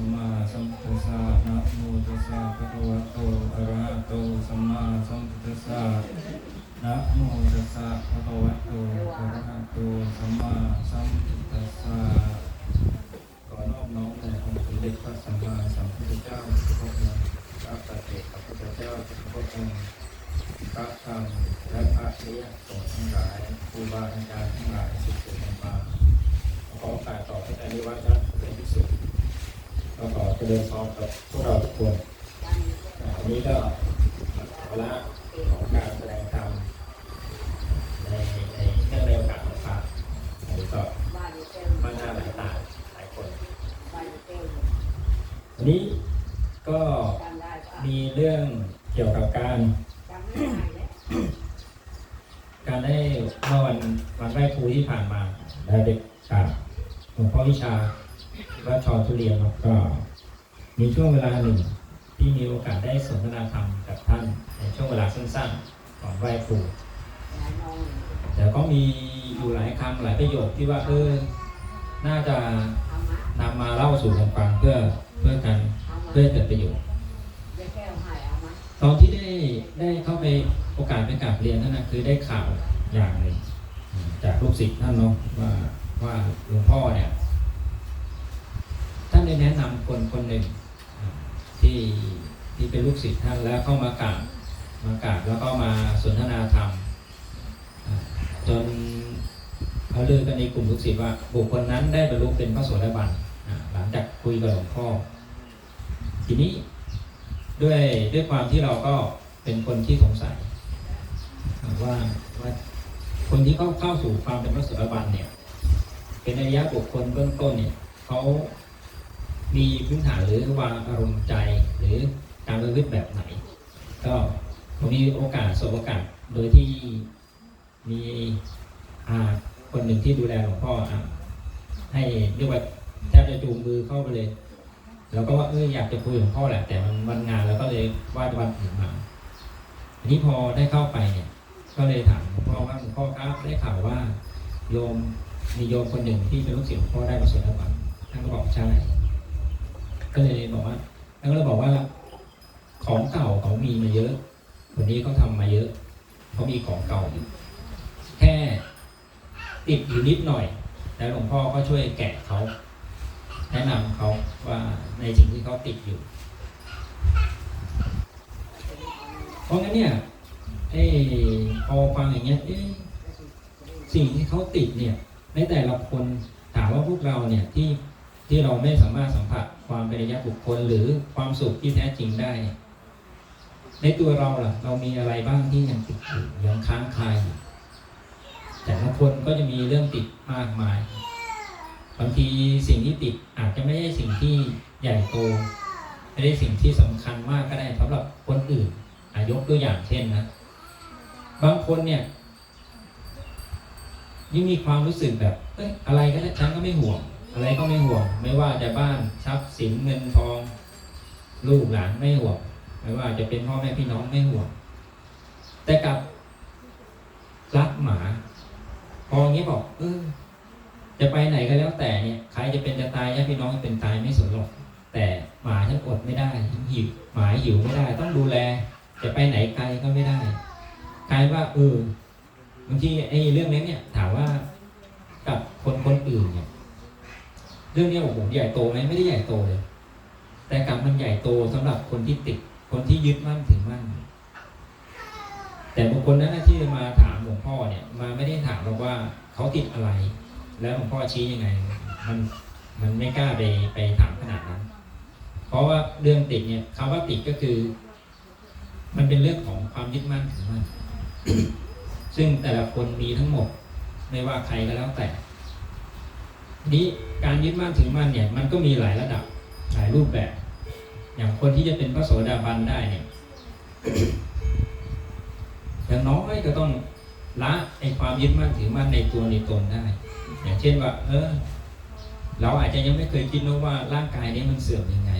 สัมมาสัมพุทธัสสะนะโมตัสสะภะคะวะโตอะระหะโตสัมมาสัมพุทธัสสะนะโมตัสสะภะคะวะโตอะระหะโตสัมมาสัมพุทธัสสะขอนอบน้อมแด่องค์สมเด็จพระสัมมาสัมพุทธเจ้าทุกพระองค์พระปัจเจกพระพุทธเจ้าทุกพระองค์พระธรรมและพระเรียสงฆ์ทั้งหลายครูบาอาจารย์ทั้งหลายสุดสุดลงมาขอโอกาสต่อพระอาจารย์นิวัฒน์นะเป็นที่สุด ก็ขอเจริญพรกับพวกเราทุกคนวันนี้ก็เวลาของการแสดงธรรมในในเรื่องในโอกาสของพระอันนี้ก็มาหน้าหลายตาหลายคนวันนี้ก็มีเรื่องเกี่ยวกับการการได้เมื่อวันวันไหว้ครูที่ผ่านมาได้เด็กกับหลวงพ่อวิชาวัดชอทุเรียนครับก็ มีช่วงเวลาหนึ่งที่มีโอกาสได้สนทนาธรรมกับท่านในช่วงเวลาสั้นๆก่อนไหว้ครูแต่ก็มีอยู่หลายคำหลายประโยคที่ว่าเออน่าจะนำมาเล่าสู่กันฟังเพื่อเพื่อกันเพื่อเกิดประโยชน์ตอนที่ได้ได้เข้าไปโอกาสไปกราบเรียนนั่นนะคือได้ข่าวอย่างหนึ่งจากลูกศิษย์ท่านเนาะว่าว่าหลวงพ่อเนี่ยท่านได้แนะนำคนคนหนึ่ง ที่ที่เป็นลูกศิษย์ท่านแล้วเข้ามากราบมากราบแล้วก็มาสนทนาธรรม จนเขาลือกันในกลุ่มลูกศิษย์ว่า บุคคลนั้นได้บรรลุเป็นพระโสดาบันหลังจากคุยกับหลวงพ่อ ทีนี้ด้วยด้วยความที่เราก็เป็นคนที่สงสัยว่าว่าคนที่เข้าเข้าสู่ความเป็นพระโสดาบันเนี่ย เป็นอริยะบุคคลเบื้องต้นเนี่ยเขา มีพื้นฐานหรือวางอารมณ์ใจหรือการระพฤติแบบไหน ก็ผมมีโอกาสสบโอกาสโดยที่มีคนหนึ่งที่ดูแลหลวงพ่อให้เรียกว่าแทบจะจูงมือเข้าไปเลยเราก็ว่าเอออยากจะคุยกับหลวงพ่อแหละแต่มันวันงานเราก็เลยว่าดวันอื่นมาอันนี้พอได้เข้าไปเนี่ย ก็เลยถามหลวงพ่อว่าหลวงพ่อครับได้ข่าวว่าโยมมีโยมคนหนึ่งที่เป็นลูกศิษย์หลวงพ่อได้ประสบการณ์ท่านก็บอกใช่ ก็เลยบอกว่าท่านก็เลยบอกว่า ของเก่าเขามีมาเยอะคนนี้เขาทำมาเยอะเขามีของเก่าอยู่แค่ติดอยู่นิดหน่อย แล้วหลวงพ่อก็ช่วยแกะเขาแนะนำเขาว่าในสิ่งที่เขาติดอยู่ เพราะงั้นเนี่ยเอ้พอฟังอย่างเงี้ยสิ่งที่เขาติดเนี่ยในแต่ละคนถามว่าพวกเราเนี่ยที่ ที่เราไม่สามารถสัมผัสความเป็นระยะบุคคลหรือความสุขที่แท้จริงได้ ในตัวเราล่ะ เรามีอะไรบ้างที่ยังติดอยู่ยังค้างคาอยู่แต่ละคนก็จะมีเรื่องติดมากมาย บางทีสิ่งที่ติดอาจจะไม่ใช่สิ่งที่ใหญ่โตไม่ได้สิ่งที่สำคัญมากก็ได้สำหรับคนอื่นอายกตัวอย่างเช่นนะ บางคนเนี่ยยิ่งมีความรู้สึกแบบเอ้ยอะไรก็ได้ฉันก็ไม่ห่วง อะไรก็ไม่ห่วง ไม่ว่าจะบ้านทรัพย์สินเงินทอง ลูกหลานไม่ห่วง ไม่ว่าจะเป็นพ่อแม่พี่น้องไม่ห่วง แต่กับรักหมา พออย่างนี้บอกเออจะไปไหนก็แล้วแต่เนี่ยใครจะเป็นจะตายญาติพี่น้องจะเป็นตายไม่สนหรอกแต่หมาฉันอดไม่ได้ฉันหิวหมาหิวไม่ได้ ต้องดูแล จะไปไหนไกลก็ไม่ได้กลายว่าเออบางทีไอ้เรื่องนี้เนี่ย ถามว่ากับคนคนอื่นเนี่ย เรื่องนี้โอ้โหใหญ่โตไหมไม่ได้ใหญ่โตเลย แต่กลับมันใหญ่โตสำหรับคนที่ติด คนที่ยึดมั่นถือมั่น แต่บุคคลนั้นที่มาถามหลวงพ่อเนี่ย มาไม่ได้ถามหรอกว่าเขาติดอะไร แล้วหลวงพ่อชี้ยังไง มันมันไม่กล้าไปไปถามขนาดนั้น เพราะว่าเรื่องติดเนี่ยคำว่าติดก็คือ มันเป็นเรื่องของความยึดมั่นถือมั่นซึ่งแต่ละคนมีทั้งหมด ไม่ว่าใครก็แล้วแต่ นี้การยึดมั่นถือมั่นเนี่ยมันก็มีหลายระดับหลายรูปแบบ อย่างคนที่จะเป็นพระโสดาบันได้เนี่ยอย่างน้อยก็ต้องละไอความยึดมั่นถือมั่นในตัวในตนได้ อย่างเช่นว่า เออ เราอาจจะยังไม่เคยคิดนะว่าร่างกายนี้มันเสื่อมยังไง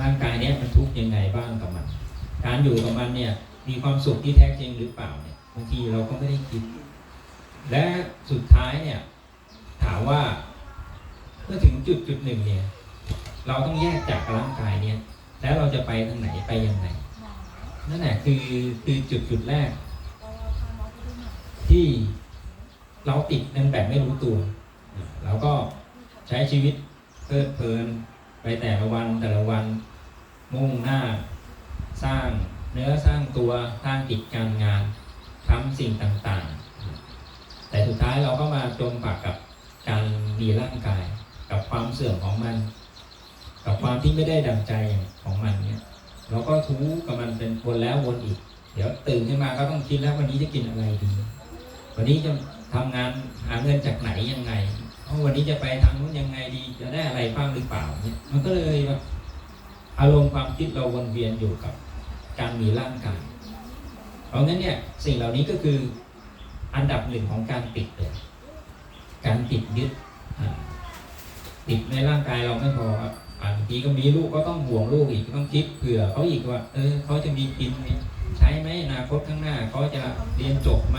ร่างกายเนี้ยมันทุกข์ยังไงบ้างกับมัน การอยู่กับมันเนี่ยมีความสุขที่แท้จริงหรือเปล่าเนี่ยบางทีเราก็ไม่ได้คิด และสุดท้ายเนี่ย ถามว่า มื่อถึงจุดจุดหนึ่งเนี่ย เราต้องแยกจากร่างกายเนี่ย แล้วเราจะไปทางไหนไปยังไงนั่นแหละคือคือจุดจุดแรก ที่เราติดนั้นแบบไม่รู้ตัวเราก็ใช้ชีวิตเพลิดเพลินไปแต่ละวันแต่ละวัน มุ่งหน้า สร้างเนื้อสร้างตัวสร้างกิจการงานทำสิ่งต่างๆ แต่สุดท้ายเราก็มาจมปักกับการมีร่างกาย กับความเสื่อมของมัน กับความที่ไม่ได้ดังใจของมันเนี่ยเราก็ทูกับมันเป็นวนแล้ววนอีก เดี๋ยวตื่นขึ้นมาก็ต้องคิดแล้ววันนี้จะกินอะไรดี วันนี้จะทำงานหาเงินจากไหนยังไงวันนี้จะไปทางนู้นยังไงดีจะได้อะไรบ้างหรือเปล่าเนี่ยมันก็เลยแบบอารมณ์ความคิดเราวนเวียนอยู่กับการมีร่างกาย เพราะงั้นเนี่ยสิ่งเหล่านี้ก็คืออันดับหนึ่งของการติดเลยการติดยึด ติดในร่างกายเราไม่พอครับบางทีก็มีลูกก็ต้องห่วงลูกอีกต้องคิดเผื่อเขาอีกว่า เออเขาจะมีกินใช้ไหมอนาคตข้างหน้าเขาจะเรียนจบไหม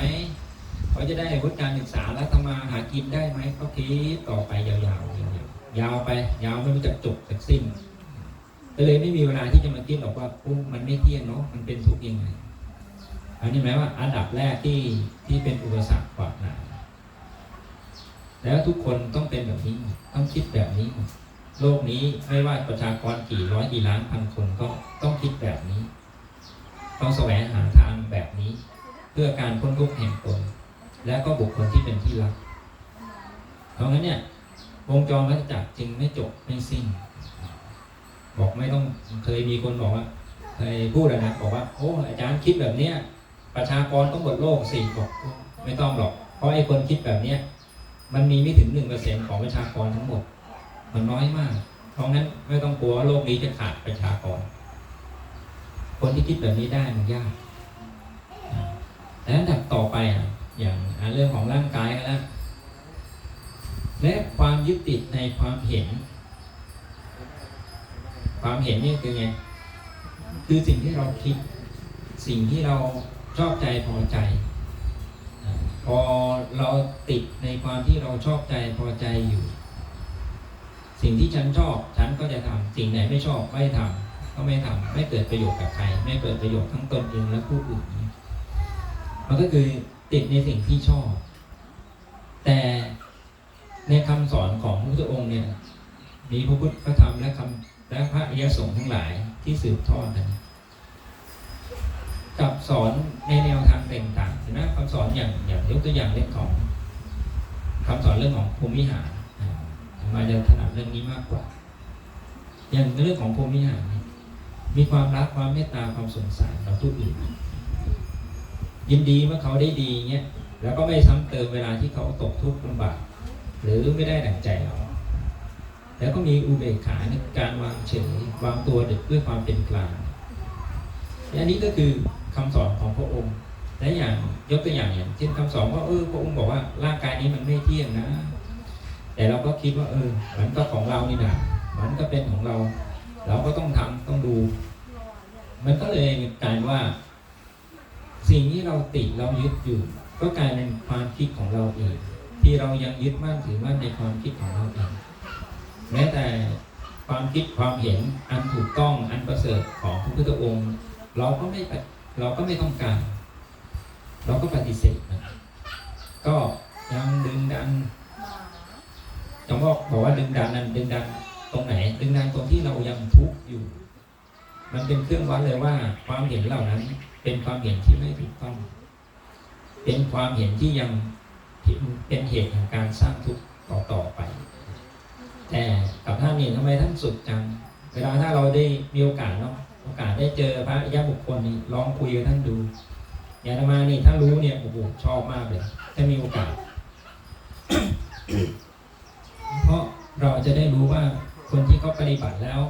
เขาจะได้วุฒิการศึกษาแล้วทำมาหากินได้ไหมเขาคิดต่อไปยาวๆยาวๆยาวไปยาวไม่รู้จักจบจักสิ้นก็เลยไม่มีเวลาที่จะมาคิดหรอกว่าโอ้มันไม่เที่ยงเนาะมันเป็นทุกข์ยังไงอันนี้หมายว่าอันดับแรกที่ที่เป็นอุปสรรคกว่าหนา แล้วทุกคนต้องเป็นแบบนี้ ต้องคิดแบบนี้ โลกนี้ไม่ว่าประชากรกี่ร้อยกี่ล้านพันคนก็ต้องคิดแบบนี้ ต้องแสวงหาทางแบบนี้ เพื่อการพ้นทุกข์แห่งตนและก็บุคคลที่เป็นที่รัก เพราะงั้นเนี่ยวงจรวัฏจักรจึงไม่จบไม่สิ้น บอกไม่ต้องเคยมีคนบอกว่าเคยพูดนะบอกว่าโอ้อาจารย์คิดแบบเนี้ยประชากรต้องหมดโลกสี่บอกไม่ต้องหรอก เพราะไอ้คนคิดแบบเนี้ย มันมีไม่ถึงหนึ่งเปอร์เซ็นของประชากรทั้งหมด มันน้อยมาก เพราะงั้นไม่ต้องกลัวว่าโลกนี้จะขาดประชากร คนที่คิดแบบนี้ได้มันยากแล้วดับต่อไปอะอย่างเรื่องของร่างกายก็แล้วและความยึดติดในความเห็น ความเห็นนี่คือไง คือสิ่งที่เราคิด สิ่งที่เราชอบใจพอใจ พอเราติดในความที่เราชอบใจพอใจอยู่ สิ่งที่ฉันชอบฉันก็จะทำสิ่งไหนไม่ชอบไม่ทำก็ไม่ทำไม่เกิดประโยชน์กับใคร ไม่เกิดประโยชน์ทั้งตนเองและผู้อื่นมันก็คือติดในสิ่งที่ชอบ แต่ในคำสอนของพระพุทธองค์เนี่ยมีพระพุทธพระธรรมและคำและพระอริยสงฆ์ทั้งหลายที่สืบทอดกัน กับสอนในแนวทางต่างๆเห็นไหมคำสอนอย่างอย่างยกตัวอย่างเรื่องของคำสอนเรื่องของภูมิหารมาจะถนัดเรื่องนี้มากกว่า อย่างเรื่องของภูมิหารเนี่ยมีความรักความเมตตาความสงสารต่อผู้อื่น ยินดีเมื่อเขาได้ดีเงี้ยแล้วก็ไม่ซ้ำเติมเวลาที่เขาตกทุกข์ลำบากหรือไม่ได้ดั่งใจเราแล้วก็มีอุเบกขาในการวางเฉยวางตัวด้วยความเป็นกลางอันนี้ก็คือ คำสอนของพระองค์และอย่างยกตัวอย่างอย่างเช่นคำสอนว่าเออพระองค์บอกว่าร่างกายนี้มันไม่เที่ยงนะ แต่เราก็คิดว่าเออมันก็ของเรานี่นะมันก็เป็นของเรา เราก็ต้องทำต้องดู มันก็เลยกลายว่า สิ่งที่เราติดเรายึดอยู่ ก็กลายเป็นความคิดของเราเองที่เรายังยึดมั่นถือมั่นในความคิดของเราเองแม้แต่ความคิดความเห็นอันถูกต้องอันประเสริฐของพระพุทธองค์ เราก็ไม่ เราก็ไม่ต้องการ เราก็ปฏิเสธมันก็ยังดึงดันจงบอกบอกว่าดึงดันนั้นดึงดันตรงไหน ดึงดันตรงที่เรายังทุกข์อยู่ มันเป็นเครื่องวัดเลยว่า ความเห็นเหล่านั้น เป็นความเห็นที่ไม่ถูกต้อง เป็นความเห็นที่ยังเป็นเหตุแห่งการสร้างทุกข์ต่อต่อไป แต่กับท่านนี่ทำไมท่านสุดจัง เวลาถ้าเราได้มีโอกาสเนาะ โอกาสได้เจอพระอริยบุคคลนี่ลองคุยกับท่านดูอย่างอาตมานี่ถ้ารู้เนี่ยโอ้โหชอบมากเลยถ้ามีโอกาส เพราะเราจะได้รู้ว่าคนที่เขาปฏิบัติแล้ว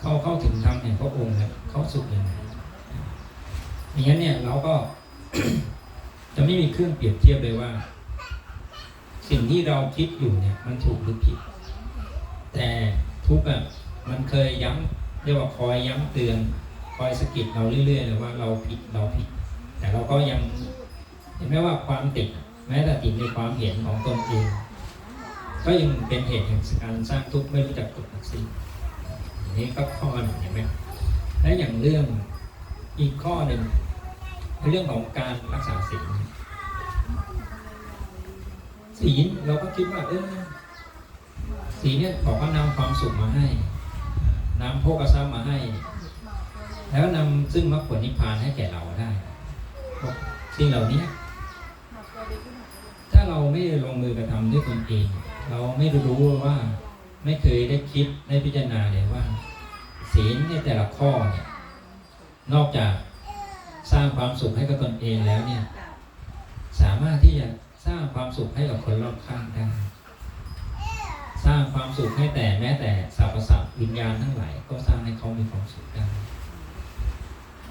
เขาเข้าถึงธรรมแห่งพระองค์เนี่ยเขาสุขยังไงอย่างนั้นเนี่ยเราก็จะไม่มีเครื่องเปรียบเทียบเลยว่า สิ่งที่เราคิดอยู่เนี่ย มันถูกหรือผิด แต่ทุกข์อะมันเคยย้ำ เรียกว่าคอยย้ำเตือนคอยสะกิดเราเรื่อยๆเลยว่าเราผิดเราผิด แต่เราก็ยังเห็นไหมว่าความติดแม้แต่ติดในความเห็นของตนเองก็ยังเป็นเหตุแห่งการสร้างทุกข์ไม่รู้จักจบสิ้นนี่ก็ข้อหนึ่งเห็นไหมและอย่างเรื่องอีกข้อหนึ่งเรื่องของการรักษาศีลศีลเราก็คิดว่าเออศีลเนี่ยบอกว่านำความสุขมาให้ นำโภคทรัพย์มาให้ แล้วนำซึ่งมรรคผลนิพพานให้แก่เราได้สิ่งเหล่านี้ ถ้าเราไม่ลงมือกระทำด้วยตนเอง เราไม่รู้ว่าไม่เคยได้คิดได้พิจารณาเลยว่า ศีลในแต่ละข้อเนี่ยนอกจากสร้างความสุขให้กับตนเองแล้วเนี่ย สามารถที่จะสร้างความสุขให้กับคนรอบข้างได้ สร้างความสุขให้แต่แม้แต่สรรพสัตว์วิญญาณทั้งหลายก็สร้างให้เขามีความสุขได้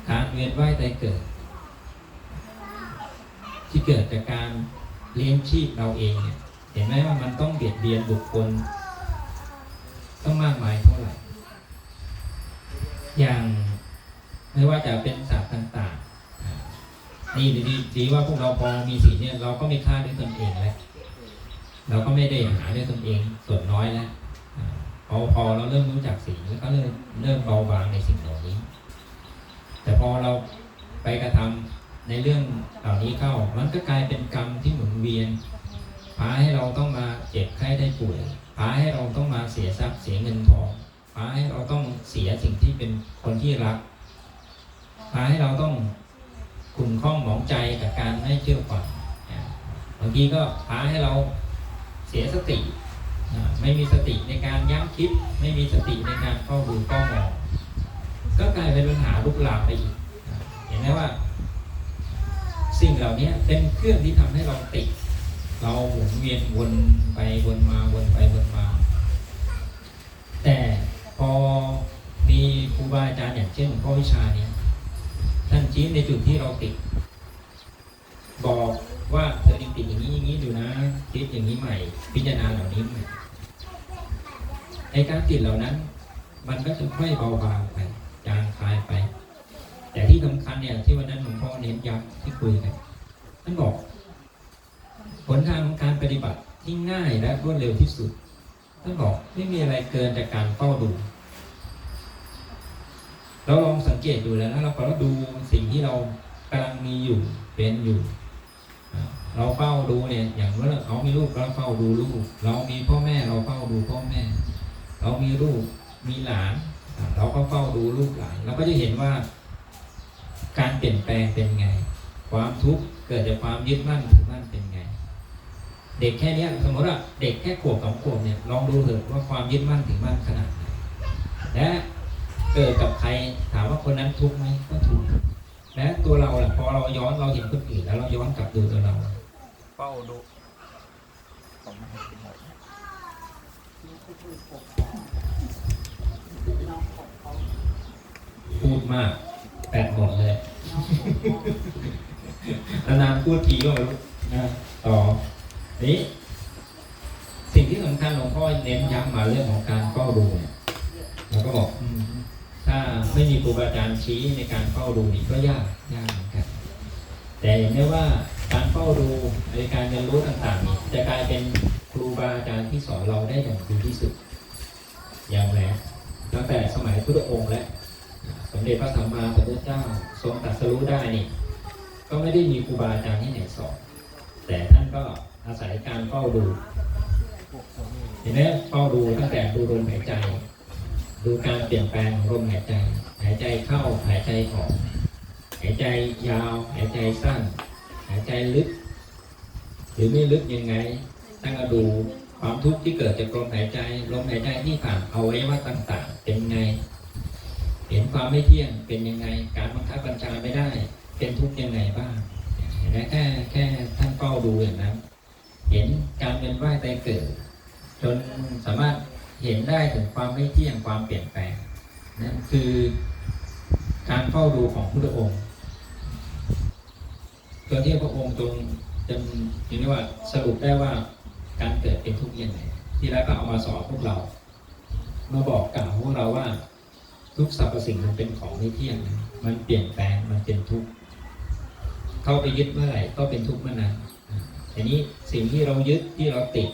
การเวียนว่ายตายเกิด ที่เกิดจากการเลี้ยงชีพเราเองเนี่ยเห็นไหมว่ามันต้องเบียดเบียนบุคคลต้องมากมายเท่าไหร่ อย่างไม่ว่าจะเป็นสัตว์ต่าง ๆ นี่ดีดีว่าพวกเราพอมีสีเนี่ยเราก็ม่ฆ่าด้วยตนเองแล้ว เราก็ไม่ได้หาด้วยตนเองส่วนน้อยแล้วพอพอเราเริ่มรู้จักสีลแล้วก็เริ่มเริ่มเบาบางในสิ่งเหล่านี้ แต่พอเราไปกระทำในเรื่องเหล่านี้เข้า มันก็กลายเป็นกรรมที่หมุนเวียนพาให้เราต้องมาเจ็บไข้ได้ป่วยพาให้เราต้องมาเสียทรัพย์เสียเงินทองพาให้เราต้องเสียสิ่งที่เป็นคนที่รักพาให้เราต้องขุ่นข้องหมองใจกับการไม่เชื่อฟังบางทีก็พาให้เรา สียสติ ไม่มีสติในการยั้งคิด ไม่มีสติในการเฝ้าดูเฝ้ามองก็กลายเป็นปัญหาลุกลามไปอีกเห็นไหมว่า สิ่งเหล่านี้เป็นเครื่องที่ทำให้เราติด เราหมุนเวียนวนไปวนมาวนไปวนมา แต่พอมีครูบาอาจารย์อย่างเช่นหลวงพ่อวิชาเนี่ยท่านชี้ในจุดที่เราติด บอกว่า อย่างนี้ใหม่ พิจารณาเหล่านี้ใหม่ในการติดเหล่านั้น มันก็จะค่อยเบาบางไปจางคลายไป แต่ที่สำคัญเนี่ยที่วันนั้นหลวงพ่อเน้นย้ำที่คุยกันท่านบอกผลทางของการปฏิบัติที่ง่ายและรวดเร็วที่สุดท่านบอกไม่มีอะไรเกินจากการเฝ้าดูเราลองสังเกตดูแล้วนะเราก็ดูสิ่งที่เรากำลังมีอยู่เป็นอยู่ เราเฝ้าดูเนี่ยอย่างว่าเรามีลูกเราเฝ้าดูลูก เรามีพ่อแม่เราเฝ้าดูพ่อแม่ เรามีลูกมีหลาน เราก็เฝ้าดูลูกหลานเราก็จะเห็นว่า การเปลี่ยนแปลงเป็นไง ความทุกข์เกิดจากความยึดมั่นถือมั่นเป็นไง เด็กแค่นี้สมมติว่าเด็กแค่ขวบสองขวบเนี่ยลองดูเถอะว่าความยึดมั่นถือมั่นขนาดไหนและเกิดกับใครถามว่าคนนั้นทุกข์ไหมก็ทุกข์และตัวเราแหละพอเราย้อนเราเห็นคนอื่นแล้วเราย้อนกลับดูตัวเรา เฝ้าดูพูดมากแปดหมดเลยนานพูดทีก็ไม่รู้นะต่อนี้สิ่งที่สำคัญหลวงพ่อเน้นย้ำมาเรื่องของการเฝ้าดูเนี่ยเราก็บอกถ้าไม่มีครูบาอาจารย์ชี้ในการเฝ้าดูนี่ก็ยากยากเหมือนกันแต่เห็นได้ว่า การเฝ้าดูในการเรียนรู้ต่างๆนี่จะกลายเป็นครูบาอาจารย์ที่สอนเราได้อย่างดีที่สุดอย่างแรกตั้งแต่สมัยพุทธองค์และสมเด็จพระสัมมาสัมพุทธเจ้าทรงตรัสรู้ได้นี่ก็ไม่ได้มีครูบาอาจารย์ที่ไหนสอนแต่ท่านก็อาศัยการเฝ้าดูเห็นไหมเฝ้าดูตั้งแต่ดูลมหายใจ ดูการเปลี่ยนแปลงของลมหายใจ หายใจเข้าหายใจออก หายใจยาว หายใจสั้น หายใจลึก หรือไม่ลึกยังไง ตั้งแต่ดูความทุกข์ที่เกิดจากลมหายใจลมหายใจที่ผ่านเอาไวัยวะต่างๆ เป็นไง เห็นความไม่เที่ยงเป็นยังไง การบังคับบัญชาไม่ได้ เป็นทุกข์ยังไงบ้างนไหมแค่แค่ท่านเฝ้าดูอย่างนั้นเห็นการเวียนว่ายตายเกิด จนสามารถเห็นได้ถึงความไม่เที่ยงความเปลี่ยนแปลงนั่นคือการเฝ้าดูของพุทธองค์ ตัวที่พระองค์ตรงจนถึงได้ว่าสรุปได้ว่าการเกิดเป็นทุกข์ยังไงที่แล้วก็เอามาสอนพวกเรามาบอกกล่าวพวกเราว่า ทุกสรรพสิ่งมันเป็นของไม่เที่ยงมันเปลี่ยนแปลงมันเป็นทุกข์เข้าไปยึดเมื่อไหร่ก็เป็นทุกข์เมื่อนั้นอ่าทีนี้สิ่งที่เรายึดที่เราติด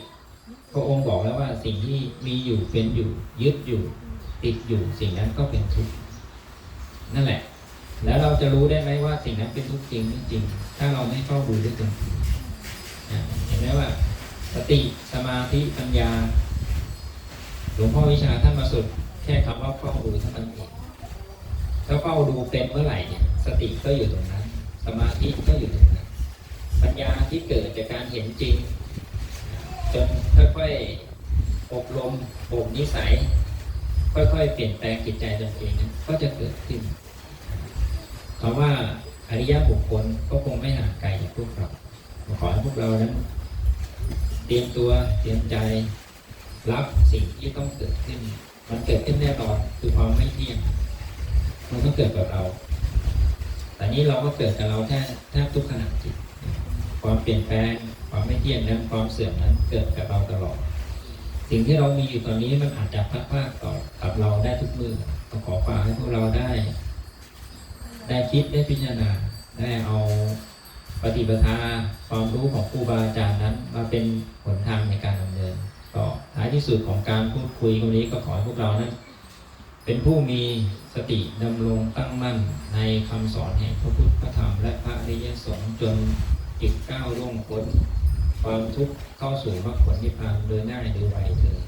พระองค์บอกแล้วว่าสิ่งที่มีอยู่เป็นอยู่ ยึดอยู่ ติดอยู่สิ่งนั้นก็เป็นทุกข์นั่นแหละ แล้วเราจะรู้ได้ไหมว่าสิ่งนั้นเป็นทุกข์จริงไม่จริง ถ้าเราไม่เข้าดูด้วยตนเองนเห็นไหมว่า สติสมาธิปัญญา หลวงพ่อวิชาท่านมาสุด แค่คำว่าเฝ้าดูเท่านั้นเองถ้าเฝ้าดูเป็นเมื่อไหร่เนี่ย สติก็อยู่ตรงนั้น สมาธิก็อยู่ตรงนั้น ปัญญาที่เกิดจากการเห็นจริง จนค่อยๆอบรมบ่มนิสัย ค่อยๆ เปลี่ยนแปลงจิตใจตนเองนั้นก็จะเกิดขึ้น คำว่าอริยบุคคลก็คงไม่ห่างไกลจากพวกเราขอให้พวกเรานั้นเตรียมตัวเตรียมใจรับสิ่งที่ต้องเกิดขึ้น มันเกิดขึ้นแน่นอนคือความไม่เที่ยง มันต้องเกิดกับเรา แต่นี้เราก็เกิดกับเราแทบแทบทุกขณะจิต ความเปลี่ยนแปลง ความไม่เที่ยงนั้น ความเสื่อมนั้นเกิดกับเราตลอด สิ่งที่เรามีอยู่ตอนนี้มันอาจจะพัดพลาดต่อกับเราได้ทุกมือขอฝากให้พวกเราได้ ได้คิดได้พิจารณาได้เอาปฏิปทาความรู้ของครูบาอาจารย์นั้น มาเป็นหนทางในการดำเนินก็ท้ายที่สุดของการพูดคุยตรงนี้ก็ขอให้พวกเรานั้น เป็นผู้มีสติดำรงตั้งมั่นในคำสอนแห่งพระพุทธพระธรรม และพระอริยสงฆ์จนจิตก้าวล่วงพ้นความทุกข์เข้าสู่มรรคผลนิพพานโดยง่ายโดยไวเถิด